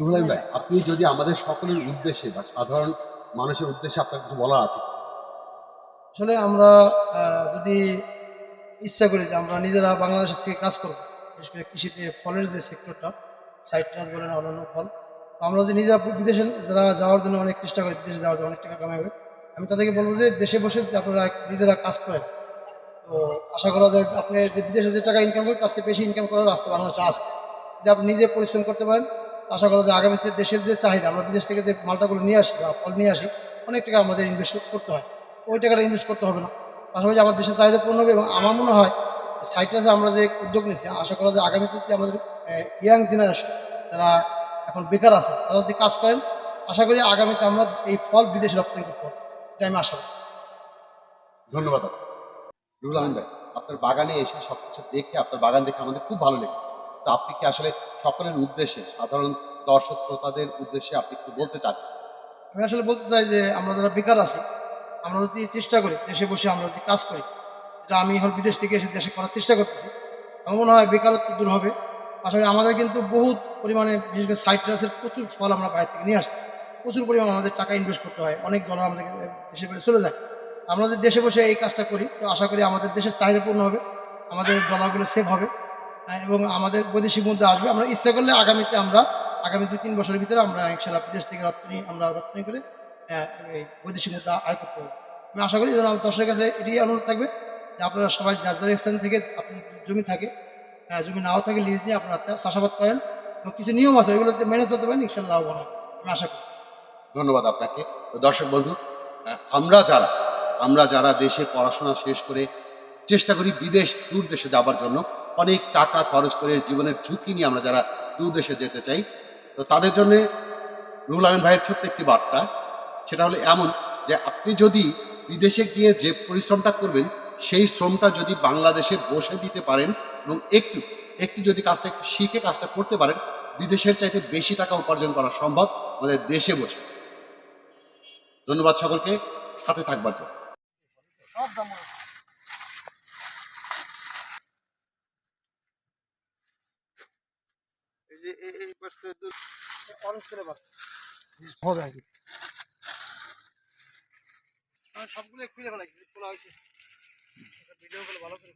রুহুল ভাই আপনি যদি আমাদের সকলের উদ্দেশ্যে বা সাধারণ মানুষের উদ্দেশ্যে আপনার কিছু বলার আছে? আসলে আমরা যদি ইচ্ছা করি যে আমরা নিজেরা বাংলাদেশের থেকে কাজ করব, বিশেষ করে কৃষিতে ফলের যে সেক্টরটা সাইট্রাস বলেন, অন্যান্য ফল আমরা যদি নিজেরা বিদেশে যারা যাওয়ার জন্য অনেক চেষ্টা করি, বিদেশে যাওয়ার জন্য অনেক টাকা কামাবে আমি তাদেরকে বলব যে দেশে বসে আপনারা নিজেরা কাজ করেন। তো আশা করা যায় আপনি যে বিদেশে যে টাকা ইনকাম করেন, তার চেয়ে বেশি ইনকাম করার রাস্তা বাংলাদেশে আছে যদি আপনি নিজে পরিশ্রম করতে পারেন আশা করা যে আগামীতে দেশের যে চাহিদা, আমরা বিদেশ থেকে যে মালটাগুলো নিয়ে আসি বা ফল নিয়ে আসি, অনেক টাকা আমাদের ইনভেস্ট করতে হয়। ওই টাকাটা ইনভেস্ট করতে হবে না। পাশাপাশি আমার দেশের চাহিদা পূর্ণ হবে এবং আমার মনে হয় সাইট্রাসে আমরা যে উদ্যোগ নিয়েছি, আশা করা যে আগামীতে যে আমাদের ইয়াং জেনারেশন যারা এখন বেকার আছে, তারা যদি কাজ করেন, আশা করি আগামীতে আমরা এই ফল বিদেশে রপ্তানি করতে পারব। এটা আমি আশা করি। ধন্যবাদ। আমিন ভাই, আপনার বাগানে এসে সব কিছু দেখে, আপনার বাগান দেখে আমাদের খুব ভালো লেগেছে। তো আপনি কি আসলে সকলের উদ্দেশ্যে, সাধারণ দর্শক শ্রোতাদের উদ্দেশ্যে আপনি একটু বলতে চান? আমি আসলে বলতে চাই যে, আমরা যারা বেকার আছি, আমরা যদি চেষ্টা করি, দেশে বসে আমরা যদি কাজ করি, যেটা আমি এখন বিদেশ থেকে এসে দেশে করার চেষ্টা করতেছি, আমার মনে হয় বেকারত্ব দূর হবে। পাশাপাশি আমাদের কিন্তু বহুত পরিমাণে, বিশেষ করে সাইট্রাসের প্রচুর ফল আমরা বাইরে থেকে নিয়ে আসি প্রচুর পরিমাণে আমাদের টাকা ইনভেস্ট করতে হয়, অনেক ডলার আমাদের দেশে বাইরে চলে যায়। আমরা যদি দেশে বসে এই কাজটা করি, তো আশা করি আমাদের দেশের চাহিদা পূর্ণ হবে, আমাদের ডলারগুলো সেভ হবে। এবং আমাদের বৈদেশিক মুদ্রা আসবে। আমরা ইচ্ছা করলে আগামীতে আমরা আগামী দুই তিন বছরের ভিতরে আমরা ইনশাল্লাহ বিদেশ থেকে রপ্তানি আমরা রপ্তানি করে আহ, এই বৈদেশিক মুদ্রা আয় করতে পারব। আমি আশা করি আমার দর্শকের কাছে এটি অনুরোধ থাকবে যে আপনারা সবাই যার যার স্থান থেকে আপনি জমি থাকে আহ, জমি নাও থাকে লিজ নিয়ে আপনারা চাষাবাদ করেন এবং কিছু নিয়ম আছে ওইগুলোতে মেনে চলতে পারেন ইনশাল্লাহ লাভবান আমি আশা করি। ধন্যবাদ আপনাকে। দর্শক বন্ধু আমরা যারা আমরা যারা দেশে পড়াশোনা শেষ করে চেষ্টা করি বিদেশ দূর দেশে যাবার জন্য অনেক টাকা খরচ করে জীবনের ঝুঁকি নিয়ে আমরা যারা দূর দেশে যেতে চাই, তো তাদের জন্য রুহুল আমিন ভাইয়ের ছোট্ট একটি বার্তা। সেটা হলো এমন যে, আপনি যদি বিদেশে গিয়ে যে পরিশ্রমটা করবেন, সেই শ্রমটা যদি বাংলাদেশে বসে দিতে পারেন এবং একটু একটু যদি কাজটা একটু শিখে কাজটা করতে পারেন, বিদেশের চাইতে বেশি টাকা উপার্জন করা সম্ভব আমাদের দেশে বসে। ধন্যবাদ সকলকে, সাথে থাকবার জন্য। অরেঞ্জ করে বাস হবে আর কি। সবগুলো খুলে ফেলাই খোলা হয়েছে। ভিডিও করে ভালো করি।